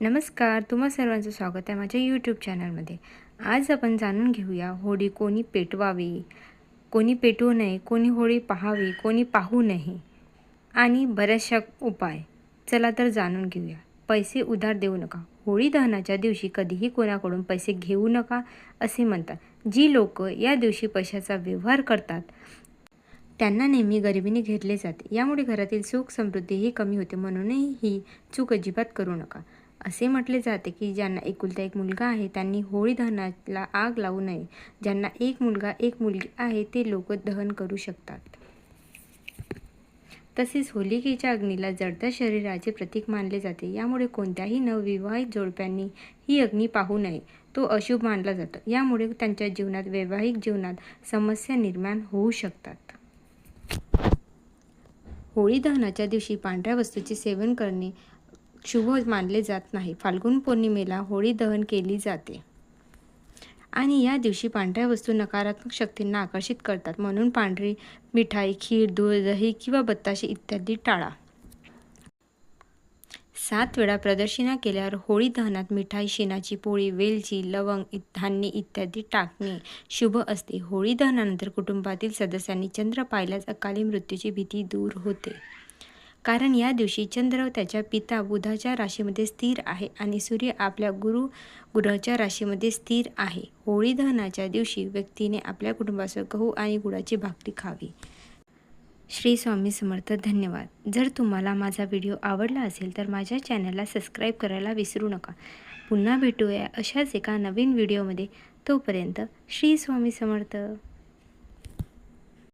नमस्कार तुम्हा सर्वांचं स्वागत आहे माझ्या यूट्यूब चॅनलमध्ये आज आपण जाणून घेऊया होळी कोणी पेटवावी कोणी पेटवू नये कोणी होळी पाहावी कोणी पाहू नये आणि बऱ्याचशा उपाय. चला तर जाणून घेऊया. पैसे उधार देऊ नका. होळी दहनाच्या दिवशी कधीही कोणाकडून पैसे घेऊ नका असे म्हणतात. जी लोक या दिवशी पैशाचा व्यवहार करतात त्यांना नेहमी गरिबीने घेरले जाते. यामुळे घरातील सुख समृद्धीही कमी होते. म्हणूनही ही चूक अजिबात करू नका. असे म्हटले जाते की ज्यांना एकुलता एक मुलगा आहे त्यांनी होळी दहनाला आग लावू नये. ज्यांना एक मुलगा एक मुलगी आहे ते लोक दहन करू शकतात. तसेच होलिकेच्या अग्नीला जडत्या शरीराचे प्रतीक मानले जाते. यामुळे कोणत्याही नवविवाहित जोडप्यांनी ही अग्नी पाहू नये. तो अशुभ मानला जातो. यामुळे त्यांच्या जीवनात वैवाहिक जीवनात समस्या निर्माण होऊ शकतात. होळी दहनाच्या दिवशी पांढऱ्या वस्तूचे सेवन करणे शुभ मानले जात नाही. फाल्गुन पौर्णिमेला होळी दहन केली जाते. आणि या दिवशी पांढऱ्या वस्तू नकारात्मक शक्तींना आकर्षित करतात. म्हणून पांढरी मिठाई खीर दूध दही किंवा बत्ताशे इत्यादी टाळा. सात वेळा प्रदक्षिणा केल्यावर होळी दहनात मिठाई शेणाची पोळी वेलची लवंग धान्य इत्यादी टाकणे शुभ असते. होळी दहनानंतर कुटुंबातील सदस्यांनी चंद्र पाहिल्यास अकाली मृत्यूची भीती दूर होते. कारण या दिवशी चंद्र त्याच्या पिता बुधाच्या राशीमध्ये स्थिर आहे आणि सूर्य आपल्या गुरु ग्रहाच्या राशीमध्ये स्थिर आहे. होळी दहनाच्या दिवशी व्यक्तीने आपल्या कुटुंबासह गहू आणि गुळाची भाकरी खावी. श्री स्वामी समर्थ धन्यवाद. जर तुम्हाला माझा व्हिडिओ आवडला असेल तर माझ्या चॅनलला सबस्क्राईब करायला विसरू नका. पुन्हा भेटूया अशाच एका नवीन व्हिडिओमध्ये. तोपर्यंत श्री स्वामी समर्थ.